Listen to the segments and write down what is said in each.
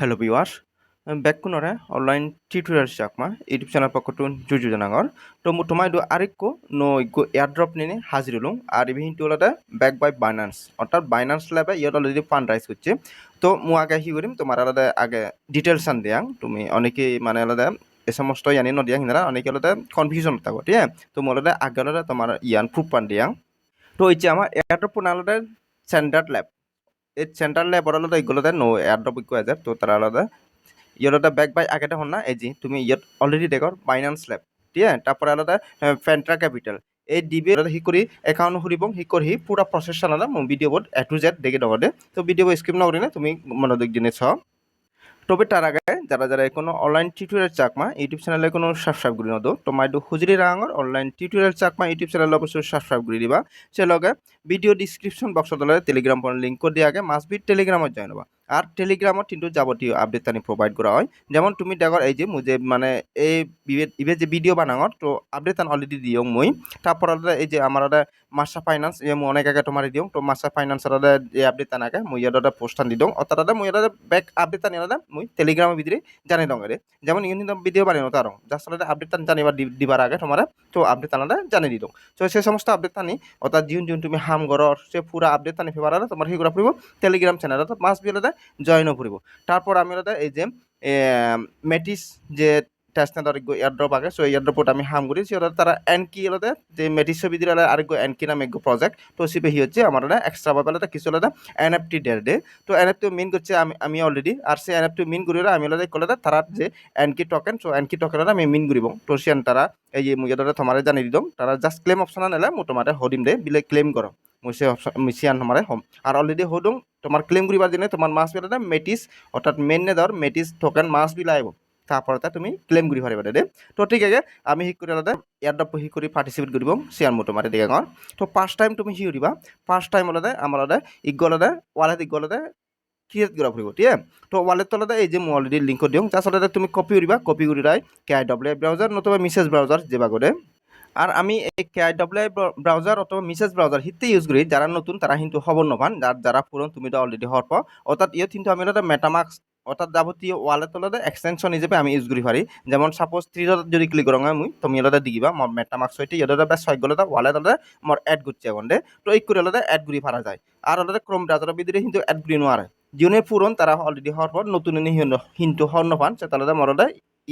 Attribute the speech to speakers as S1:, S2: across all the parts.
S1: Hello viewers, বেককুনৰে online tutorials jakma YouTube channel পকটুন জুজু জানাঙৰ তো মু তোমাই দু আরেকো নো ইগো এয়ারড্রপ নিনে হাজির হলুম। আর ইভিন টু হলাদা ব্যাক বাই বাইনান্স অর্থাৎ বাইনান্স ল্যাবে ইয়াত অলরেডি ফান্ড রাইজ হচ্ছে তো মু আগে হি করিম তোমার আলাদা আগে ডিটেলস আন দিয়াং। তুমি অনেকেই মানে আলাদা এ সমস্ত ইয়ানি নদিয়াং হিনারা অনেকে আলাদা কনফিউশন থাকো ঠিক আছে? তো মু আলাদা আগে আলাদা তোমার ইয়ান প্রুফ পান দিয়াং। তো এই যে আমার এয়ারড্রপ পুন আলাদা স্ট্যান্ডার্ড ল্যাব। এই সেন্ট্রাল ল্যাব আলাদা এগুলোতে নো এয়ারড্রপ যায় তো তারা আলাদা। ইয়াতে বেগ বাই আগে হন না যে, তুমি ইয়ত অলরেডি দেখৰ বাইনান্স ল্যাব ঠিক আছে? তারপরে আলাদা ফেন্ট্রা ক্যাপিটাল এই ডিবি সি কৰি একাউণ্ট খুলিব, সি কৰি পুৰা প্ৰচেছ আলাদা মোৰ ভিডিঅ' বোর্ড এ টু জেড দেখে দে। তো ভিডিঅ' স্কিপ না তুমি মনোযোগ দিনে ছ তবে তার আগে যারা যারা কোনো অনলাইন টিউটোরিয়াল চাকমা, ইউটিউব চ্যানেলে কোনো সাবস্ক্রাইব করে নদো তো। মাইডু হুজুরি রাঙর online tutorial Chakma, YouTube channel অবশ্যই সাবস্ক্রাইব করে দিবা। সে লগে ভিডিও ডিসক্রিপশন বক্সত টেলিগ্রাম লিঙ্ক করে দিয়ে আগে। মাস বি টেলিগ্রামত জয়েন হবা। আর টেলিগ্রামত কিন্তু যাবতীয় আপডেট তানি প্রোভাইড করা হয়। যেমন তুমি দেখর এই যে মুজে মানে এই ইবে যে ভিডিও বানাঙর, তো আপডেট তান অলরেডি দিও মই। তারপর এই যে আমার মাসা ফাইনান্স যে মই অনেক আগে তোমার দিও। তো মাসা ফাইনান্স এই আপডেট আগে। মই ইয়াতে পোস্টান দি দিও। অর্থাৎ মই ইয়াতে বেক আপডেট তানি আলাদা মই টেলিগ্রামের ভিতরে জানি দং রে যেমন ইউনি ভিডিও বানিয়ে তার জাস্ট আলাদা আপডেট জানিবার দিবার আগে তোমার তো আপডেট আলাদা জানি দি দং তো সেই সমস্ত আপডেট তানি অর্থাৎ যিন যিন তুমি হাম গরর সে পুরা আপডেট তানি ফেবার আলাদা তোমার সেইগুলো ফুরিব টেলিগ্রাম চ্যানেল অর্থাৎ মাস বি আলাদা জয়েনও ফুরিব তারপর আমি আলাদা এই যে মেটিস যে টেস্টনেট এয়ারড্রপ আগে। সো এয়ারড্রপত আমি হাম করি। সে তারা এনকি আলাদা, যে মেটিস ছবি দিলে আরেকগো এনকি নাম একগো প্রজেক্ট তো সিপে হি হচ্ছে আমার এক্সট্রা ভাবে আলাদা, কিছু হলে এন এফ টি ডের ডে তো এনএফটি মিন করছে আমি আমি অলরেডি আর সে এনএফটি মিন করি আমি আলাদা কলাদা তারা যে Enki token so Enki token আমি মিন করিব। তো সিয়ান তারা এই যে মুই তোমারে জানি দিদম, তারা জাস্ট ক্লেম অপশন আনলে মো তোমারে হদিম দে, বিলে ক্লেম করো। মুসে অপশন মিশিয়ান তোমারে হম। আর অলরেডি হদুম তোমার ক্লেম করিবার জন্য তোমার মাস বিলা মেটিস অর্থাৎ মেন নে ধর মেটিস টোকেন মাস বিলা আইব তারপরে তুমি ক্লেম কৰি পাৰিবা দে তো ঠিক আছে, আমি শিক কৰি আলাদা এয়ারড্রপ শিক কৰি পাৰ্টিচিপেট কৰিব শ্বেয়াৰ মোটো মাৰি দিয়ে গাঁৱৰ তো ফাৰ্ষ্ট টাইম তুমি শিক দিবা ফাৰ্ষ্ট টাইম আলাদা আমার আলাদা ইগ আলাদা ওয়ালেট ইগ আলাদা ক্রিয়েট করা ফুরিব ঠিক আছে? তো ওয়ালেট তলাতে এই যে মই অলরেডি লিঙ্ক দিওঁ জাস্ট আলাদা তুমি কপি করিবা কপি করি রাই কে আই ডব্লিউ ব্রাউজার নতুবা মিসেস ব্রাউজার যে বাগরে আর আমি এই কে আই ডব্লিউ ব্রাউজার অথবা মিসেস ব্রাউজার হিতে ইউজ করি যারা নতুন তারা কিন্তু খবর নপান যার যারা পুরন তুমি তো অলরেডি হওয়ার পর অর্থাৎ ইয়ে কিন্তু আমি মেটামার্কস অর্থাৎ যাবতীয় ওয়ালেট তলতে এক্সটেনশন হিসেবে আমি ইউজ করি পারি যেমন সাপোজ থ্রি ডট যদি ক্লিক করো মুই তুমি এলাদা দিবা মোর মেটামার্কস হইতে ইয়াদা বেশ ছয় গলতে ওয়ালেট আলাদা মোর এড করছে এখন তো এই করে আলাদা এড করি পারা যায়। আর আলাদা ক্রোম ব্রাউজারের ভিতরে কিন্তু এড করি নোয়ারে যিনি পুরন তারা অলরেডি হওয়ার পর নতুন হিন্দু হর্ণ পান সে তাহলে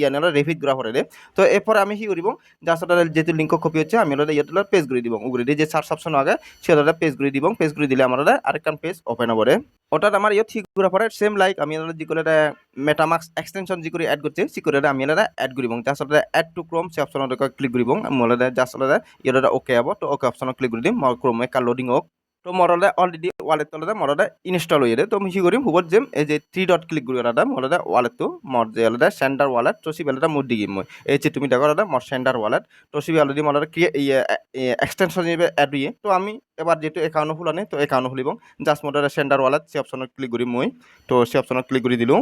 S1: ইয়ানেলা রেফিট করা পরে তো এরপরে আমি কি করিব? জাস্ট যেহেতু লিঙ্ক কপি হচ্ছে, আমি ওটা ইয়াতে পেজ করে দিব উগরে যে সার্চ অপশন আগে সেটা পেজ করে দিব পেজ করে দিলে আমার আরেকখান পেজ ওপেন হবে ওটা আমার ইয়ে ঠিক করা পরে সেম লাইক আমি যি করে মেটামাক্স এক্সটেনশন যি করে এড করছে সি করে আমি এটা এড করিব। জাস্ট এড টু ক্রোম সে অপশন ক্লিক করিব। মোলে জাস্ট ইয়ে ওকে হব, তো ওকে অপশন ক্লিক করে দিম। মোৰ কার লোডিং হোক তো মরলে অলরেডি ওয়ালেট তলতে মরলে ইনস্টল হয়ে তো আমি কি করিম হুবর যেম এই যে থ্রি ডট ক্লিক করি ওটা মরলে ওয়ালেট তো মর যে আলাদা সেন্টার ওয়ালেট তো সি বেলাটা মুড দিগিম মই। এই যে তুমি দেখো ওটা মর সেন্টার ওয়ালেট তো সি অলরেডি মরলে ক্রিয়ে এক্সটেনশন হিসেবে অ্যাড দিয়ে তো আমি এবার যেহেতু একাউন্ট খুলানি তো একাউন্ট খুলিব। জাস্ট মরলে সেন্টার ওয়ালেট সে অপশনত ক্লিক করি মই। তো সে অপশনত ক্লিক করে দিলুম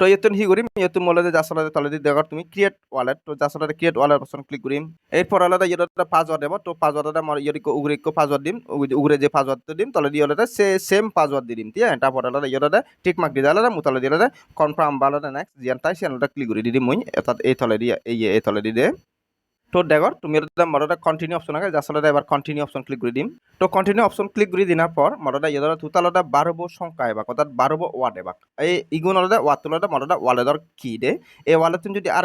S1: তো ইয়াতে হি করিম? ইয়াতে যে জাষ্ট তলেদি দেখাৰ তুমি ক্রিয়েট ওয়ালেট তো just create wallet option click করিম। এরপর আলাদা ইয়াতে পাসওয়ার্ড দেব। তো পাসওয়ার্ডটা আমার ইয়ারিকো উগরিকো পাসওয়ার্ড দিম। উগরে যে পাসওয়ার্ড দিম, তলে দিয়ে আলাদা সে সেম পাসওয়ার্ড দিম, ঠিক আছে? তারপর আলাদা ইয়াতে টিক মার্ক দিয়ে আলাদা মুতলে দিয়ে আলাদা কনফার্ম বা আলাদা নেক্সট জিয়ান তাই চ্যানেলটা ক্লিক করে দিম মই। এটা এই তলে দিয়ে এই এই তলে দিয়ে তো দেখো তুমি মরদা কন্টিনিউ অপশন আগে যার এবার কন্টিনিউ অপশন ক্লিক করে দিম। তো কন্টিনিউ অপশন ক্লিক করে দিনার পর মরদা ইয়েদরা তুতালদা বারব সংখ্যা এবার অর্থাৎ বারব ওয়ার্ড এবার এই ইগুন আলাদা ওয়ার্ড তুলদা মরদা ওয়ালেদর কি দে। এই ওয়ালেদ তুমি যদি আর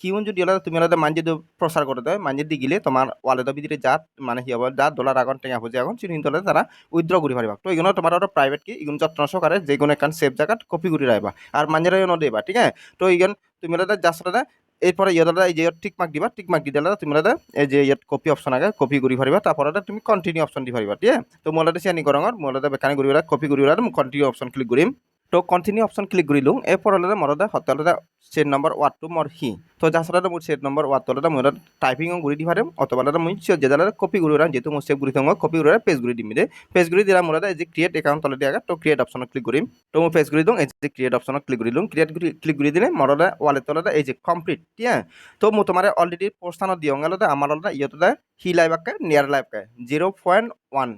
S1: কিউন যদি আলাদা তুমি আলাদা মানজি প্রচার করে দেয় মানজি দি গিলে তোমার ওয়ালেদর ভিতরে যা মানে কি হবে, যা ডলার আগন টেঙা হচ্ছে এখন চিনি তোলে তারা উইথড্র করে পারিবা তো এগুলো তোমার ওটা প্রাইভেট কি এগুলো যত্ন সহকারে যে কোনো একখান সেফ জায়গা কপি করে রাখবা আর মাঞ্জারাও নদেবা, ঠিক আছে? তো এইগুলো তুমি আলাদা জাস্ট আলাদা এরপরে ইয়াদা এই যে টিক মার্ক দিবা টিক মার্ক দিলে তুমি এই যে ইয়াত কপি অপশন আগে কপি করি পারিবা তারপরে তুমি কন্টিনিউ অপশন দি পারিবা ঠিক তো মোলাতে চিনি করঙর মোলাতে বেকানি করি কপি করি কন্টিনিউ অপশন ক্লিক কৰিম। তো কন্টিনিউ অপশন ক্লিক কৰিলোঁ। এরপর হলে মরদা হতে সেট নম্বর ওয়ার্ডটো মর হি তো মোট সেট নম্বর ওয়ার্ড তোলাটা মই টাইপিং গুড়ি দি পারিম অথবা মই যে দাদা কপি গুড়ি যেহেতু মই সেভ গুড়ি থাকব কপি গুড়ি পেজ গুড়ি দিম। দে পেজ গুড়ি দিলা এই যে ক্রিয়েট একাউন্ট তলে দিয়ে তো ক্রিয়েট অপশন ক্লিক কৰিম। তো মই পেজ গুড়ি দিওঁ, এই যে ক্রিয়েট অপশন ক্লিক কৰি দিওঁ ক্রিয়েট ক্লিক কৰি দিলে মরদা ওয়ালেট তলাটা এই যে কমপ্লিট আছে তো মই তোমার অলরেডি পোস্টানো দিওঁ গেলে আমার ইয়েতে হি লাইভ আঁকে নিয়ার লাইভ কে জিরো পয়েন্ট ওয়ান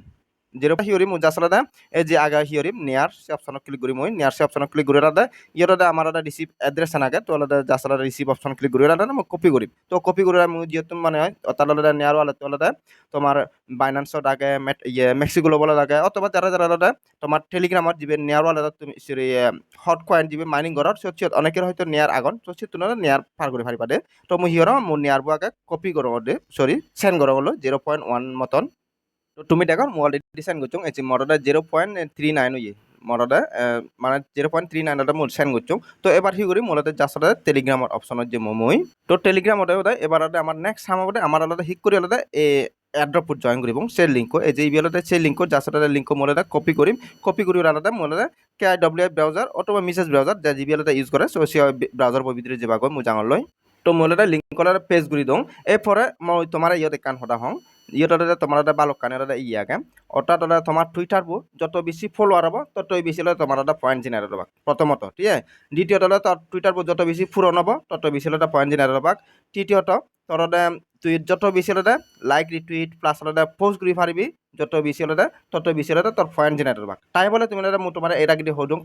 S1: হিয়ৰিম মোৰ জাষ্ট আলাদা এই যে আগা হিয়ৰিম নিয়াৰ সে অপশনত ক্লিক কৰিম মই। নিয়াৰ সে অপশনত ক্লিক আলাদা ইয়াৰ আলাদা আমার আলাদা রিসিভ অ্যাড্রেস নাগে তো আলাদা জাস্ট আলাদা রিসিভ অপশন ক্লিক করে আলাদা মই কপি কৰিম। তো কপি কৰি মই যেহেতু মানে তার আলাদা নেওয়ার আলাদা আলাদা তোমার বাইনান্সত আগে ইয়ে মেক্সিকো ল'ব লাগে, অথবা যারা যারা আলাদা তোমার টেলিগ্রামত যিবে নেওয়ার আলাদা তুমি হট কয়েন যিবে মাইনিং ঘৰত সত সত অনেকের হয়তো নেয়ার আগন তো সে তুলনা নেয়ার পার করে পারিবা দে তো মই হিয়র মোৰ নেয়ার আগে কপি করো দে সরি সেন্ড করো হলো জিরো পয়েন্ট ওয়ান মতন। তো তুমি দেখো অলরেডি সেন্ড করছ। এই মরদা জিরো পয়েন্ট থ্রি নাইন ইয়ে মরদা মানে জিরো পয়েন্ট থ্রি নাইন মোৰ সেন্ড করছ। তো এবার কি করি, মূলত জাস্ট টেলিগ্রামর অপশনত যে মই তো টেলিগ্রামতে বোধ এবার আমার নেক্সট সাম বোধ আমার আলাদা শিক কৰি আলাদা এই এয়াৰড্ৰপত জইন কৰিব সে লিংক এই যে ইবিএলতে সেই লিংক জাস্ট লিংক মই কপি কৰিম কপি কৰি আলাদা মই K I W I browser অথবা মেসেজ ব্রাউজার যা জিবিএলতে ইউজ করে সো সে ব্রাউজার ভিতরে যাবা গৈ মই জাঙৰ লৈ তো মই লিংকলে পেজ ঘুরি দওঁ। এরপরে মই তোমার ইয়তে কান সদা হং। ইয়তে তোমার বালক কানে ইয়াকে অর্থাৎ তোমার টুইটার বু, যত বেশি ফলোয়ার হব, ততই বেশি হলে তোমার পয়েন্ট জেনারেট হবা। প্রথমত, ঠিক আছে? দ্বিতীয়ত তোর টুইটার বু যত বেশি ফুরন হব, তত বেশি পয়েন্ট জেনারেট হবা। তৃতীয়ত, তোর টুইট যত বেশি হলে লাইক রিটুইট প্লাস হলে পোস্ট ঘুরি পারিবি, যত বেশি হলে তত বেশি হলে তোর পয়েন্ট জেনারেট হবা। তাই বলে তুমি মো তোমার এটা কিন্তু হদুম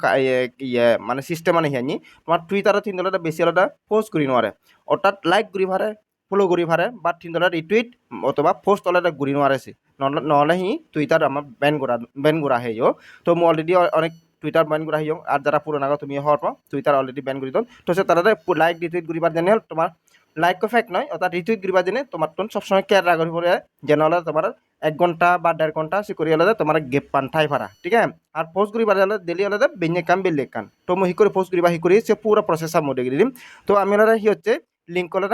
S1: ইয়ে মানে সিস্টেম মানে হিয়ানি তোমার টুইটারত তিন হলে বেশি হলে পোস্ট ঘুরি নোৱাৰে অর্থাৎ লাইক ঘুরি পারে ফলো কৰি পাৰে বা তিনডলার রিটুইট অথবা পোস্ট অলরেডি ঘুরি নোৱাৰেছে নহ'লে সি টুইটার আমার ব্যান করা ব্যান করা হয়ে যাও তো মই অলরেডি অনেক টুইটার ব্যান করা হয়ে আর যারা পুরোনো আগত তুমি হওয়ার পর টুইটার অলরেডি ব্যান করে দিন তো সে তারা লাইক রিটুইট করিবার জেনে তোমার লাইক ফেক নয় অর্থাৎ রিটুইট করিবার জেনে তোমার তো সবসময় কেয়ার রাখি পরে যেন হলে তোমার এক ঘণ্টা বা দেড় ঘণ্টা সে করি হলে তোমার গেপ পান ঠাই ফারা ঠিক আছে? আর পোস্ট করিবার হলে ডেলি হলে বেঞ্জে কাম বেলে কান তো মই করে পোস্ট করিবা হি করি সে পুরো প্রসেস আমি দেখে দিম। তো আমি হলে হি হচ্ছে লিঙ্ক হলে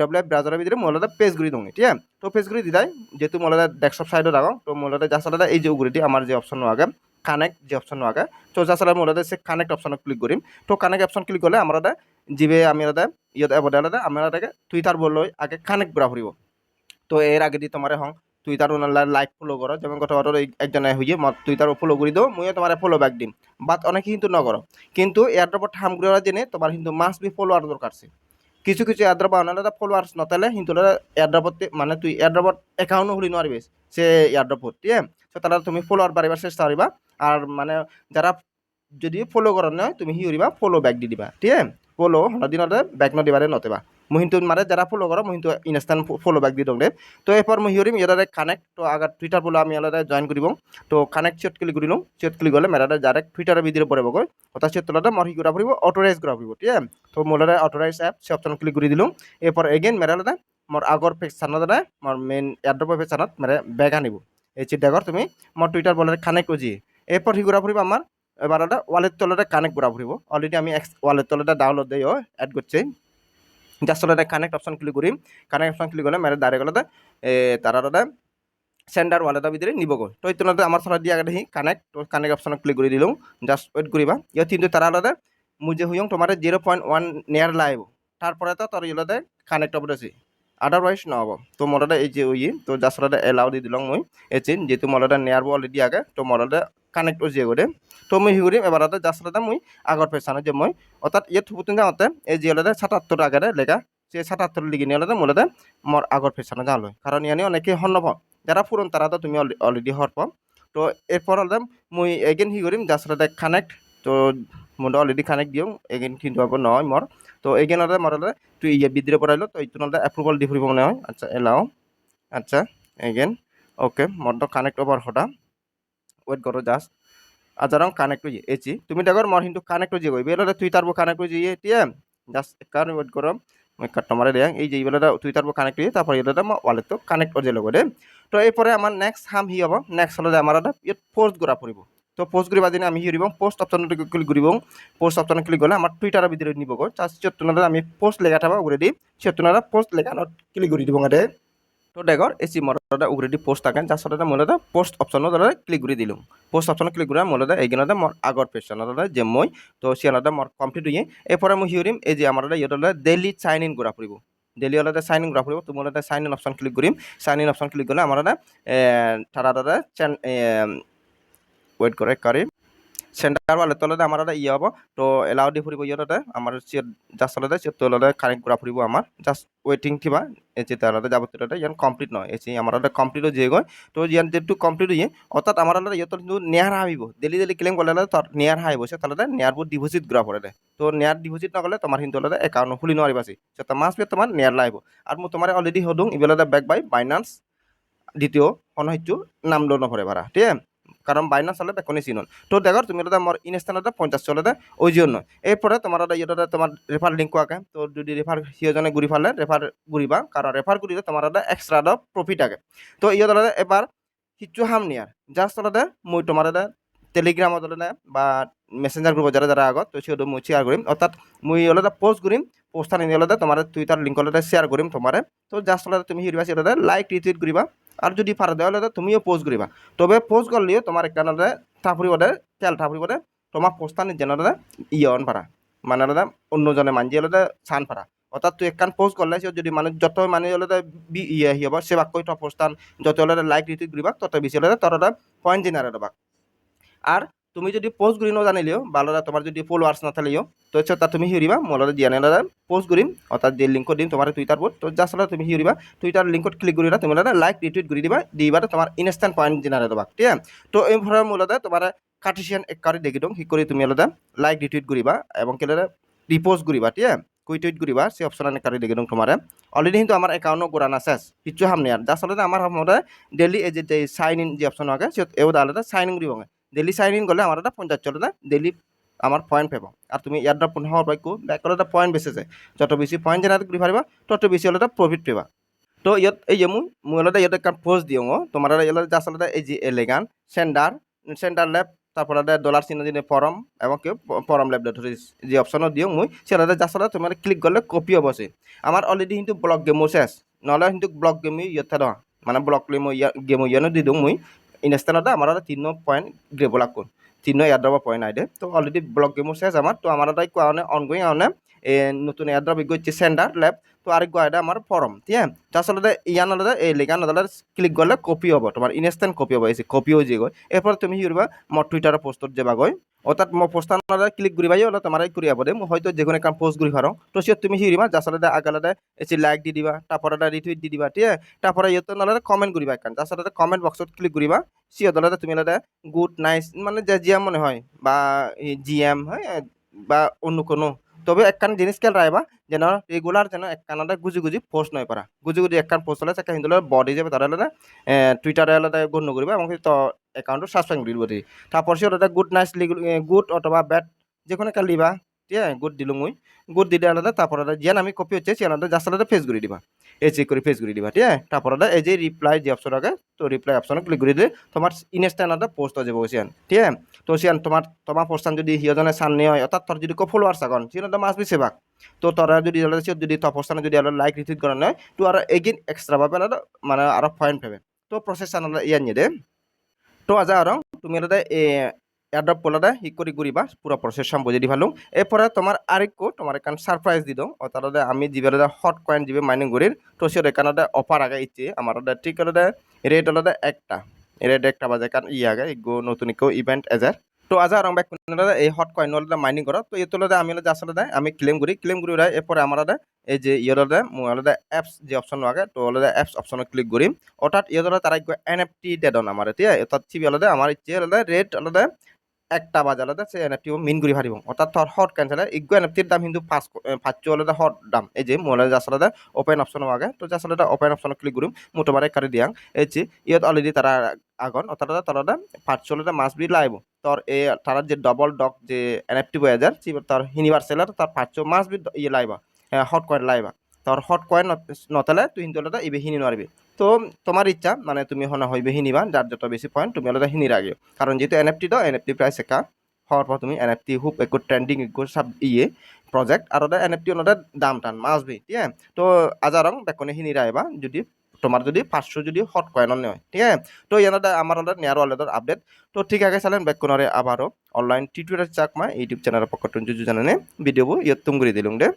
S1: ডব্লিউ ব্রাউজারের ভিতরে মোলাদা পেজ ঘুরি দোঙ্গি ঠিক আছে? তো পেজ ঘুরি দিদাই যেহেতু মোলাদা ডেস্কটপ সাইডে রাখো তো মোলাদা যা সালাদা এই যে উগুরিটি আমার যে অপশন আগে কানেক্ট যে অপশন আগে, তো সালাদ মোলাদা সে কানেক্ট অপশন ক্লিক করিম। তো কানেক্ট অপশন ক্লিক করলে আমরা যিবে আমি আলাদা ইয়ত এবারে আলাদা আমি আলাদাকে টুইটার বলল, আগে কানেক্ট করা ফুরিব। তো এর আগে দি তোমার হং টুইটার ওনার লাইক ফলো করো, যেমন কথা বলো একজনে হইয়ে মত টুইটার ফলো করে দাও মুইও তোমার ফলো ব্যাক দিম। বাট অনেকে কিন্তু নগর কিন্তু এয়ারড্রপর ঠাম করে জেনে, তোমার কিন্তু মাস্ট বি ফলোয়ার দরকার কিছু কিছু এয়ারড্রপ আনালে ফলোয়ার্স নতালে কিন্তু এয়ারড্রপত মানে তুই এয়ারড্রপত একাউন্টও খুলি নোৱাৰিবি, সে এয়ারড্রপত ঠিক আছে? তারা তুমি ফলোয়ার বাড়িবার চেষ্টা করিবা আর মানে যারা যদি ফলো করার নয় তুমি হি করিবা ফলো ব্যাক দি দিবা, ঠিক আছে? ফলো দিনতে ব্যাক নদিবারে নতেবা মই কিন্তু মানে যারা ফলো করো মই কিন্তু ইনস্ট্যান্ট ফলো ব্যাক দি দে তো এরপর মই হিরিম ইয়ারে কানেক্ট তো আগার টুইটার বলে আমি আলাদা জয়েন করিব তো কানেক্ট চেট ক্লিক করিলো চেট ক্লিক করলে মেরাটা ডাইরেক্ট টুইটারের ভিতরে পড়ে গৈ অর্থাৎ সে তোলাটা মর করা ফুরিব অটোরাইজ করা ফুরিব ঠিক তো মোলারে অটোরাইজ অ্যাপ সে অপশন ক্লিক করে দিলাম এরপর এগেন মেরালাদা মোর আগর পেজ চানাদারে মোর মেন এয়ারড্রপ পেজ চানাত মেরে ব্যাগ আনিব এই চিন্তা তুমি মোর টুইটার বলে কানেক্ট করছি এরপর হি করা ফুরিব আমার এবার ওয়ালেট তলাটা কানেক্ট করা ফুরিব অলরেডি আমি ওয়ালেট তলাটা ডাউনলোড দিয়ে অ্যাড করছি জাস্ট ওটা কানেক্ট অপশন ক্লিক করি। কানেক্ট অপশন ক্লিক করলে মেরে দাঁড়িয়ে গেলে তারা ওটা সেন্ডার ওয়ালেটের ভিতরে নিব তো এই এইটো আমার সাথে দিয়ে আগে কানেক্ট তো কানেক্ট অপশন ক্লিক করে দিলাম। জাস্ট ওয়েট করিবা ইয়ে কিন্তু তারা আলাদা মুজে হুইয়ং তোমার জিরো পয়েন্ট ওয়ান নিয়ার লাইব তারপরে তো তোর ইলাদে কানেক্ট হবে আছে। আদারওয়াইজ নহব তো মরটা এই যে ওই, তো জাস্ট এলাও দি দিলাম মই এচিন যেহেতু মরটা নেয়ার অলরেডি আগে, তো মরটা কানেক্ট যে করে তো মই হিগুৰিম এবাৰতে জাষ্ট মই আগৰ পেচানো যে মই, অৰ্থাৎ ইয়াত থুপুতুন যাওঁতে, এই যি হ'লে সাতাত্তৰ আগেৰে লেখা সে সাতাত্তর লিখে নিয়ে হলে মূলত মোর আগর পেছানো জানো কারণ ইয়ানি অনেকে হন যারা পুরন তারা তো তুমি অলরেডি হর পাও। তো এরপর হলে মুই এগেন হি করিম জাস্ট কানেক্ট তো মোটা অলরেডি কানেক্ট দিওঁ এগেন কিন্তু হব নহয় মর তো এগেন হলে মর হলে তুই ইয়ে বিদ্রে পড়াইলো তো এইটো হলে এপ্রুভাল দি ফুরিব মনে হয় আচ্ছা এলাও। আচ্ছা এগেন ওকে তো কানেক্ট ওভার হঠাৎ ওয়েট করো জাস্ট আজারং কানেক্ট হয়ে এচি তুমি দেখো মর কিন্তু কানেক্ট হয়ে যাবে বেলে তুই তারবো কানেক্ট হয়ে যাইয়ে টিয়া জাস্ট কারণ ওয়েট করো মই কাটমারে দেয়। এই যে এইবেলা তুই তারবো কানেক্ট হয়ে তারপর এটা ওয়ালেট তো কানেক্ট হয়ে যাবে তো এরপরে আমার নেক্সট হাম হি হব। নেক্সট হলে আমার এটা পোস্ট করা পড়ব তো পোস্ট করিবা দিনে আমি হিরিব পোস্ট অপশন ক্লিক করিব পোস্ট অপশন ক্লিক করলে আমার টুইটারের ভিতরে নিব গো। চেতনাটা আমি পোস্ট লেখা থাকবা উগরে দিই চেতনাটা পোস্ট লেখা ক্লিক করে দিব আরে তো দেখৰ এচি মৰদা উগৰেদি পোষ্ট থাকে যাৰ সাথে মূলতে পোষ্ট অপশ্যনত দাদা ক্লিক কৰি দিলোঁ। পোষ্ট অপশ্যনত ক্লিক কৰি মূলতে এইগিনতে মোৰ আগৰ পেজনত দাদা যে মই, তো সিয়ানতে মোৰ কমপ্লিট হয়ে এরপরে মই হিউরিম এই যে আমার ইহঁতলে ডেইলি সাইন ইন করা ফুৰিব ডেইলি হলে সাইন ইন করা ফুৰিব তো মূলতে সাইন ইন অপশ্যন ক্লিক কৰিম। সাইন ইন অপশ্যন ক্লিক করলে আমার তারা দাদা ওয়েট করে করে। চেণ্টাৰ ৱালেট তলতে আমাৰ তাতে ইয়ে হ'ব। তো এলাও দি ফুৰিব ইয়ে তাতে আমাৰ চিট জাষ্ট তলতে চিট তলতে কানেক্ট কৰা ফুৰিব আমাৰ। জাষ্ট ৱেটিং থিবা। এচি তালতে যাব তলতে ইয়ান কমপ্লিট নহয়। এচি আমাৰ তাতে কমপ্লিট হৈ গৈ তো ইয়ান যেটো কমপ্লিট হয়ে অর্থাৎ আমার তাতে ইয়তর কিন্তু নেয়ার আহিব। ডেলি ডেলি ক্লেম করলে তোর নেয়ার হাই বসে তাহলে নেয়ারবোৰ ডিপোজিট কৰা পৰে তো নেয়ার ডিপোজিট নকলে তোমার কিন্তু হলে একাউন্ট খুলি নোৱাৰিবাছি সে তো মাছ তোমার নেয়ার লাইব আর মু তোমার অলরেডি হদুং ইবেলাতে ব্যাক বাই বাইনান্স দ্বিতীয় অনহ্য নাম লো নভরে ভাড়া। ঠিক কারণ বাইনান্স হলে বেকনি চিনন। তো দেখো তুমি ওটা আমার ইনস্ট্যান্টতে পঞ্চাশ চলে ওই জন্য এরপরে তোমার ইয়েটা তোমার রেফার লিঙ্ক আঁকে তো যদি রেফার সিওজনে ঘুরি ফালে রেফার ঘুরিবা কারণ রেফার ঘুরিলে তোমার ওটা এক্সট্রা দ প্রফিট আগে। তো ইয়ে এবার কিচ্ছু হাম নিয়ার জাস্ট ওটা মই তোমার ওটা টেলিগ্রাম দলে বা মেসেঞ্জার গ্রুপ যারা যারা আগত, তো সেটা মই শেয়ার করিম অর্থাৎ মই ওটা পোস্ট করিম পোস্ট আনি ওটা তোমার টুইটার লিঙ্ক ওটা শেয়ার করিম তোমার তো জাস্ট ওটা তুমি হিরবা সেটা লাইক রিটুইট করিবা আর যদি পারে দেওয়া হলে তুমিও পোস্ট করিবা তবে পোস্ট করলেও তোমার একটা ঠাপুরি বদে তেল ঠাপুরি বদে তোমার পোস্তানি যেন ইয়ে অন পারা মানে দাদা অন্যজনে মানজি হলে চান পারা অর্থাৎ তুই একখান পোস্ট করলে সে যদি মানে যত মানে হলে ইয়ে হব, সে বাক্য টপ পোস্টান যত হলে লাইক রিটুইট করিবা তত বেশি হলে তোর পয়েন্ট জেনারেট হবা। আর তুমি যদি পোস্ট করি জানিলেও ভালো তোমার যদি ফলোয়ার্স না থাকলেও তো সেটা তুমি হিউরিবা মোলরে জিয়ানে পোস্ট করিম অর্থাৎ যে লিঙ্ক দিম তোমার টুইটার বোর্ড তো জাস্ট তুমি হিউরিবা টুইটার লিঙ্কত ক্লিক করিবা তুমি লাইক রিটুইট করে দিবা দিবা তোমার ইনস্ট্যান্ট পয়েন্ট জেনারেট হবা ঠিক তো এই ভরা মূলত তোমার কার্টিসিয়ান এক কারি দেখি দিম ঠিক করে তুমি আলাদা লাইক রিটুইট করিবা এবং কেলে রিপোস্ট করিবা ঠিক আছে কুইটুইট করিবা সেই অপশন আমি কারি দেখি দিম তোমার অলরেডি কিন্তু আমার একাউন্টও গোড়ানা শেষ কিছু হামনি আর যার সাথে আমার মধ্যে ডেলি এই যে সাইন ইন যে অপশন আগে সে এও আলাদা সাইন ইন করিব ডেলি সাইন ইন গ'লে আমাৰ এটা পঞ্চাছ চলে ডেইলি আমাৰ পইণ্ট পাব। আৰু তুমি ইয়াৰ দ্বাৰা পোন্ধৰ পাইকো বেকত এটা পইণ্ট বেছি যায় যত বেছি পইণ্ট জেনারেট কৰি পাৰিবা, তত বেছি হ'লে এটা প্ৰফিট পাবা। তো ইয়াত এই যে মোৰ মোৰ হ'লে ইয়াত একটা পোস্ট দিওঁ তোমাৰ ইয়াত হ'লে এই যে এলেগান সেন্ডার সেন্ডার ল্যাব তারপরে ডলার চিহ্ন দিয়ে ফরম এবং কেউ ফরম ল্যাব যে অপশনও দিও মুই সেটা জাস্ট হলে তোমার ক্লিক করলে কপি হব সে আমার অলরেডি কিন্তু ব্লক গেমও শেষ নহলে কিন্তু ব্লক গেম দেওয়া মানে ব্লক মই গেম ইয়ানো দি দিওঁ মুই। ইনস্ট্যান্টতে আমার তিন পয়েন্ট গ্রেবো লাগুন তিন এয়ারড্রপ পইণ্ট আইডে তো অলৰেডি ব্লক গেমও শেষ আমাৰ তো আমাৰ তাই কোয়া অনগোয়িং এ, নতুন এয়ারড্রপ এগো হচ্ছে সেন্ডার ল্যাব তো আরেক আইডা আমার ফরম, ঠিক আছে? তার সাথে ইয়ান আলাদা এই লেগান আলাদা ক্লিক করলে কপি হব, তোমার ইনস্ট্যান্ট কপি হব এসে কপি হয়ে যাবে। এরপর তুমি কি করবা, মোর টুইটারে পোস্টত যাবা গই অর্থাৎ মো পোস্টার ক্লিক করিবা ওলা তোমার করি দে হয়তো যে কোনো কাম পোস্ট করি পারো। তো সে তুমি হিরিবা যার সাথে আগালাদা এসে লাইক দি দিবা, তারপরে রিটুইট দি দিবা, ঠিক আছে? তারপরে ইয়তো নালাদা কমেন্ট করিবা একখান। যার সাথে কমেন্ট বক্সত ক্লিক করিবা। সি দলাদা তুমি আলাদা গুড নাইস মানে যে জিএম মনে হয়, বা জিএম, হয়, বা অন্য কোনো তবে একখান জিনিস খেয়াল রাখবা, যেন রেগুলার যেন একখানাটা গুজি গুজি পোস্ট নয় পারা। গুজি গুজি একখান পোস্ট হলে সেখানে হিন্দুলে বডি যাবে তারা হলে টুইটারে হলে গণ্য করবে এবং তো একাউন্টও সাসপেন্ড করে দিব। তারপর সে ওটা গুড নাইস গুড অথবা ব্যাড যে কোনো একটা লিবা। ঠিক আছে গুড দিলো মুই। গুড দিলে আলাদা তারপর যেন আমি কপি হচ্ছে সে আলাদা জাস্ট আলাদা ফেস করে দিবা। এই চেক করে ফেস করে দিবা ঠিক আছে তারপর এই যে রিপ্লাই যে অপশন আগে, তো রিপ্লাই অপশনে ক্লিক করে দিলে তোমার ইনস্ট্যান্ট একটা পোস্ট হয়ে যাব সিয়ান ঠিক আছে তো সিয়ান তোমার তোমার পোস্টান যদি সিজনে সামনে হয়, অর্থাৎ তোর যদি ফলোয়ার্স আগন সিয়ান মাস বি সেবাক তো তোরা যদি যদি তপস্থানে যদি আরও লাইক রিটুইট করা নয়, তো আর এগিন এক্সট্রা ভাবে মানে আরও পয়েন্ট পাবে। তো প্রসেস আনালা ইয়ান দে। তো আজ আর, তুমি আলাদা এয়ারড্রপ করলে ই করে ঘুরিবা পুরো প্রসেস সাম বুঝে দি ভালো। এরপরে তোমার আরেকটু তোমার এখান সারপ্রাইজ দি দাও তাহলে আমি যিবে হট কয়েন যিবে মাইনিং করির। তো সে এখানে অফার আগে ইচ্ছে। আমার ঠিক হলে রেট হলে একটা। রেট একটা বাজে কারণ ই আগে ইগো নতুন ইকো ইভেন্ট এজার তো আজ আর ব্যাক এই হট কয়েন হলে মাইনিং করো। তো এত আমি হলে আসলে আমি ক্লেম করি। ক্লেম করি ওরা, এরপরে আমার এই যে ইয়ে হলে মোবাইলে অ্যাপস যে অপশন আগে তো হলে অ্যাপস অপশনে ক্লিক করি। অর্থাৎ ইয়ে তারা এন এফ টি ডেডন আমার আছে? অর্থাৎ চিবি হলে আমার ইচ্ছে হলে রেট হলে একটা বাজারতে সে এনএফটিও মিন করে পারিব অর্থাৎ তোর হট ক্যান্সেল ইগো এনএফটির দাম কিন্তু পাঁচ পাঁচশো হলে হট দাম। এই যে মোবাইল আসলে ওপেন অপশন আগে, তো আসলে ওপেন অপশন ক্লিক করিম মোটামারি কারি দিয়াং। এই যে ইয়ত অলরেডি তারা আগন, অর্থাৎ তারা পাঁচশো হলে মাছ বি লাইব। তোর এ, তারা যে ডবল ডক যে এনএফটি বয়াজার তোর ইউনিভার্সেলার তার পাঁচশো মাছ বি ইয়ে লাইবা হট কয়েন লাইবা। তোর হট কয়েন নতালে তুই কিন্তু ইবে হিনি নোৱাৰিবি। তো তোমার ইচ্ছা মানে তুমি হনা হইবে হিনিবা যার যত বেশি পয়েন্ট তুমি আলাদা হিনি রাখিও কারণ যেহেতু এনএফটি তো এনএফটি প্রাইস একা। হওয়ার পর তুমি এন এফ এনএফটি হুপ একটু ট্রেন্ডিং সব ইয়ে প্রজেক্ট আর ওটা এনএফটি ওনাদের দাম টান মাসবি ঠিক আছে? তো আজারং বেকনে হিনি রাখবা যদি তোমার যদি পাঁচশো যদি হট কয়েন নেয়, ঠিক আছে? তো ইয়ানোটা আমার ওদের নেয়ার ওয়ালেটের আপডেট তো ঠিক আছে চালেন বেকনরে আবারও অনলাইন টিউটোরিয়াল চাকমা ইউটিউব চ্যানেলের পক্ষ টুঞ্জু জানানে ভিডিও ইয়ত্তম করে দিলুম দে।